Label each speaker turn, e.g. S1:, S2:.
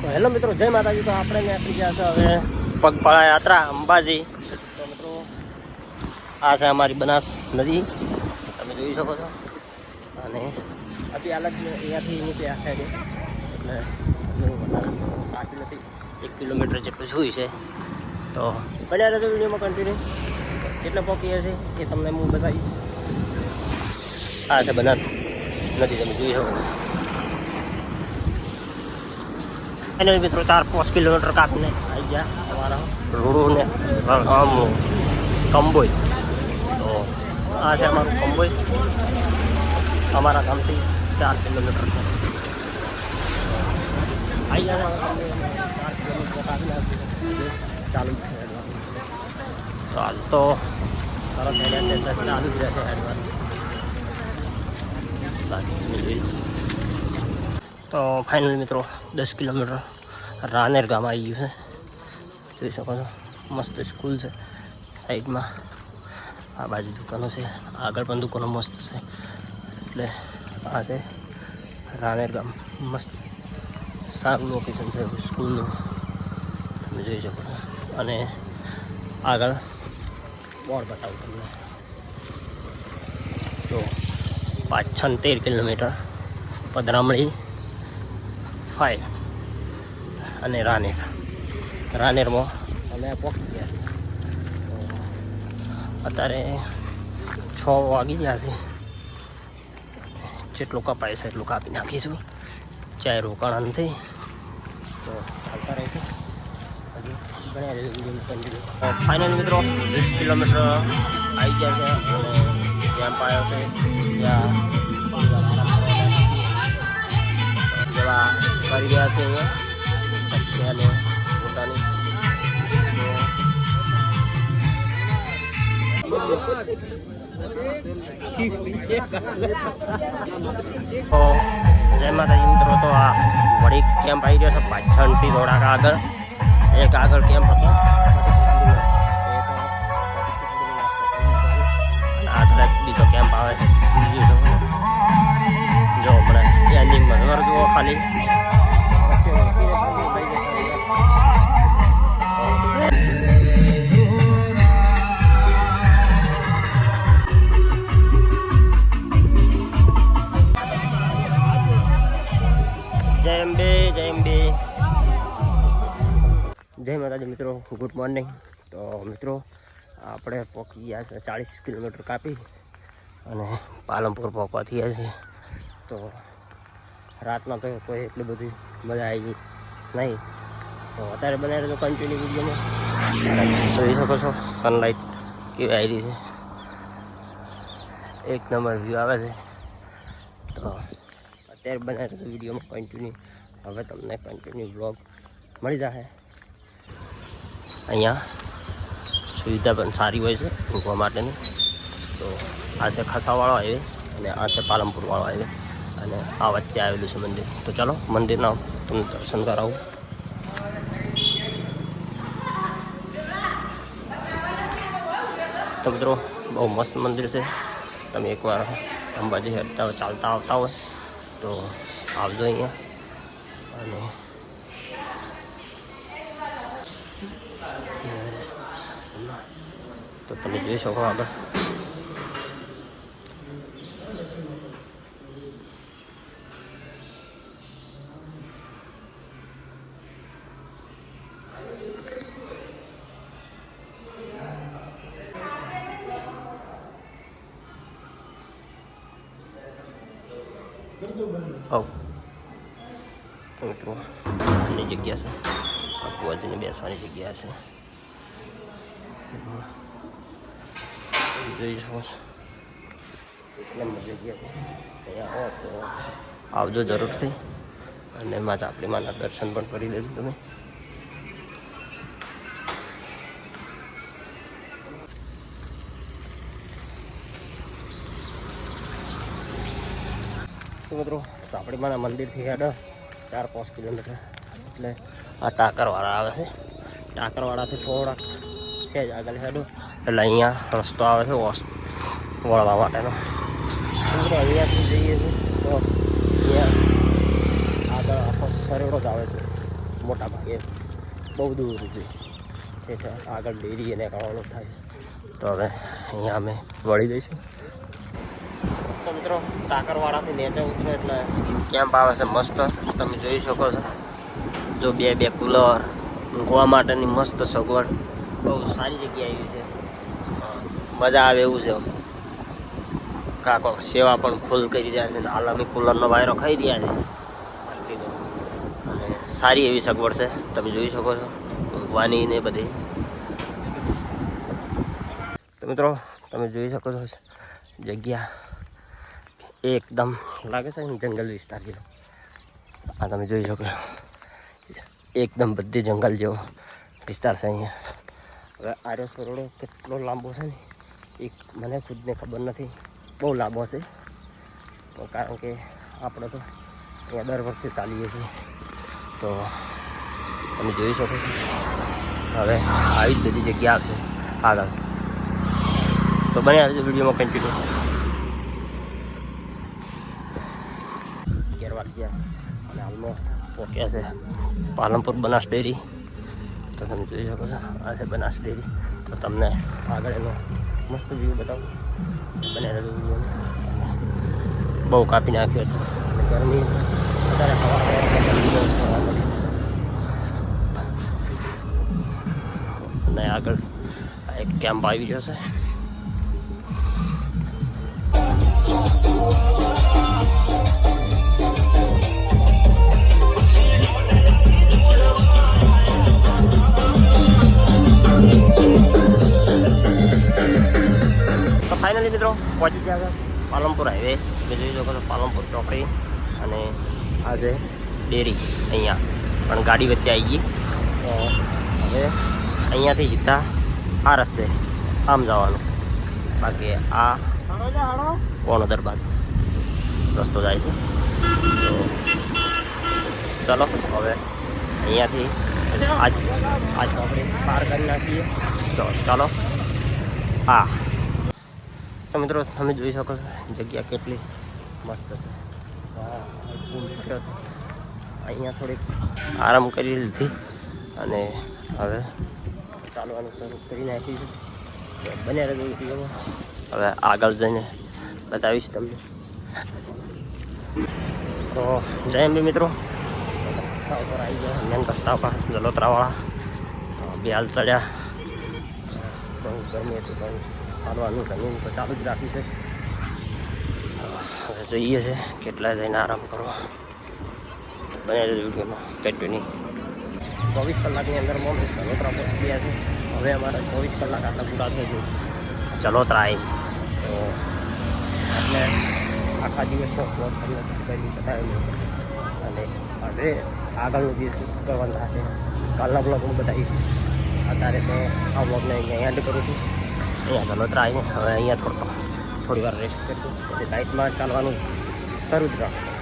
S1: Hello મિત્રો, જય માતાજી. તો આપણે નીકળી ગયા છે હવે પગપાળા યાત્રા, અંબાજી. મિત્રો, આ છે અમારી બનાસ નદી. તમે જોઈ શકો છો. અને હજી અલગ અહીંયાથી નીકળ્યા સાઈડે એટલે બાકી નથી. એક કિલોમીટર જેટલું જોયું છે. તો બન્યા રહેજો વિડીયોમાં કન્ટિન્યુ કેટલા પોકીએ છે એ તમને હું બતાવીશ. આ છે બનાસ નદી, તમે જોઈ શકો છો એને મિત્રો ચાર પાંચ કિલોમીટર કાપીને આવી ગયા અમારા રૂડું ને આમ કંબોઈ તો આ છે અમારું કંબોઈ અમારા ગામથી ચાર કિલોમીટર છે આવી ગયા. ચાર કિલોમીટર કાપીને ચાલુ છે હેડવાનું. તો હાલ તો સરસ હેડ્યા છે ચાલુ જ રહેશે હેડવાનું. તો ફાઇનલ મિત્રો દસ કિલોમીટર રાનેર ગામ આવી ગયું છે. જોઈ શકો છો. મસ્ત સ્કૂલ છે. સાઈડમાં આ બાજુ દુકાનો છે. આગળ પણ દુકાનો મસ્ત છે. એટલે આ છે રાનેર ગામ. મસ્ત સારું લોકેશન છે સ્કૂલનું તમે જોઈ શકો છો. અને આગળ બોર્ડ બતાવું તમને. તો પાંચ છંતેર કિલોમીટર પદરામણી ફાઇવ અને રાનેર. રાનેરમાં અમે પહોંચી ગયા. અત્યારે છ વાગી ગયા છે. જેટલું કપાય છે એટલું કાપી નાખીશું. ચાય રોકાણ નથી તો ચાલતા રહીશું ફાઇનલ મિત્રો, વીસ કિલોમીટર આવી ગયા છે અને કેમ્પ આવ્યો છે. ત્યાં કરી રહ્યા છે અહીંયા. પક્ષી અને પોતાની જય માતાજી મિત્રો, તો આ વળી કેમ્પ આવી ગયો છે, પાછળથી થોડાક આગળ. એક આગળ કેમ્પ હતો. આગળ બીજો કેમ્પ આવે છે. જો હમણાં એની મનવર જુઓ ખાલી. જય માતાજી, મિત્રો. ગુડ મોર્નિંગ તો મિત્રો, આપણે પહોંચી ગયા છે ચાળીસ કિલોમીટર કાપી અને પાલનપુર પહોંચવા થયા છે. તો રાતમાં તો કોઈ એટલી બધી મજા આવી નહીં. તો અત્યારે બનાવી રહ્યો કન્ટિન્યુ વિડીયોમાં. જોઈ શકો છો સનલાઇટ કેવી આવી રહી છે. એક નંબર વ્યૂ આવે છે. તો અત્યારે બનાવી રહ્યો વિડીયોમાં કન્ટિન્યુ હવે તમને કન્ટિન્યુ બ્લોગ મળી જશે અહીંયા સુવિધા પણ સારી હોય છે ઊંઘવા માટેની. તો આ છે ખસાવાળો હાઈવે અને આ છે પાલનપુરવાળો હાઈવે અને આ વચ્ચે આવેલું છે મંદિર. તો ચાલો મંદિરના તમને દર્શન કરાવું. તો મિત્રો, બહુ મસ્ત મંદિર છે. તમે એકવાર અંબાજી હેરતા ચાલતા આવતા હોય, તો આવજો અહીંયા. અને તો તમે જોઈ શકો આગળ. આવ. મિત્રો આની જગ્યા છે. આ કુવાજીને બેસવાની જગ્યા છે. જોઈ શકો છો આવજો જરૂરથી. અને માતા આપણી માના દર્શન પણ કરી લેજો તમે. મિત્રો, સાપડી માના મંદિરથી હેડ ચાર પાંચ કિલોમીટર. એટલે આ ટાકરવાળા આવે છે. ટાકરવાળાથી થોડાક છે જ આગળ સાઈડ એટલે અહીંયા રસ્તો આવે છે વળવા માટેનો. અહીંયાથી જઈએ છીએ, તો અહીંયા આગળ આખો સરેડો જ આવે છે મોટા ભાગે બહુ દૂર છે એટલે આગળ ડેરી એને કરવાનું થાય તો હવે અહીંયા અમે વળી દઈશું તો મિત્રો ટાકરવાળાથી નીચે ઉતરો એટલે કેમ્પ આવે છે, મસ્ત. તમે જોઈ શકો છો. જો બે બે કુલર. ઊંઘવા માટેની મસ્ત સગવડ. બહુ સારી જગ્યાએ આવી છે. મજા આવે એવું છે. કાકો સેવા પણ ફૂલ કરી રહ્યા છે ને આલમી કુલરનો વાયરો ખાઈ રહ્યા છે. અને સારી એવી સગવડ છે. તમે જોઈ શકો છો. ઊંઘવાની ને બધી. તો મિત્રો તમે જોઈ શકો છો જગ્યા એકદમ લાગે છે જંગલ વિસ્તાર જેવો. આ તમે જોઈ શકો છો. એકદમ બધી જંગલ જેવો વિસ્તાર છે અહીંયા. હવે આર્યો સરોડો કેટલો લાંબો છે ને એ મને ખુદને ખબર નથી. બહુ લાંબો છે. કારણ કે આપણે તો અહીંયા દર વર્ષે ચાલીએ છીએ. તો તમે જોઈ શકો છો. હવે આવી જ બધી જગ્યા આવશે આગળ. તો બને આજે વિડીયોમાં કન્ટિન્યુ અગિયાર વાગ્યા. અને હાલમાં પહોંચ્યા છે પાલનપુર બનાસ ડેરી. તો તમે જોઈ શકો છો. આ છે બનાસ ડેરી. તો તમને આગળ એનો મસ્ત વ્યૂ બતાવું. બને રહ્યું બહુ કાપી નાખ્યો હતો ગરમી વધારે હવા. અને આગળ એક કેમ્પ આવી ગયો મિત્રો પહોંચી ગયા પાલનપુર હાઈવે તમે જોઈ શકો પાલનપુર ચોકડી અને આ છે ડેરી. અહીંયા પણ ગાડી વચ્ચે આવી ગઈ. હવે અહીંયાથી સીધા આ રસ્તે આમ જવાનું. બાકી આ કોણ દરબાર રસ્તો જાય છે. તો ચલો હવે અહીંયાથી આજ આજ આપણે પાર કરી નાખીએ. તો ચાલો. હા. તો મિત્રો, તમે જોઈ શકો છો, જગ્યા કેટલી મસ્ત છે. અહીંયા થોડીક આરામ કરી લીધી અને હવે ચાલવાનું શરૂ કરી નાખ્યું છે. બને રહેજો હવે આગળ જઈને બતાવીશ તમને. તો જય એમ મિત્રો. ઉપર આવી ગયા મેન રસ્તા ઉપર, જલોતરાવાળા. બે હાલ ચડ્યા. બહુ ગરમી હતી, બહુ. ચાલવાનું રનિંગ તો ચાલુ જ રાખી છે. હવે જોઈએ છે કેટલા જઈને આરામ કરવા. બને વિડીયોમાં નહીં ચોવીસ કલાકની અંદરમાં અમે ચલોતરા પહોંચી ગયા છે. હવે અમારા ચોવીસ કલાક આટલા પૂરા થઈ છે. ચલોતરા આવી તો એટલે આખા દિવસનો બ્લોગ કરીને કરી શકાય અને હવે આગળનું કરવાના કરવાનું થશે, કાલના બ્લોગ હું બતાવીશ. અત્યારે તો આ બ્લોગને અહીંયા એન્ડ કરું છું. અહીંયા ગલોતરા આવીને હવે અહીંયા થોડો થોડી વાર રેસ્ટ કરીશું. પછી ટાઈટમાં ચાલવાનું શરૂ જ રાખશે.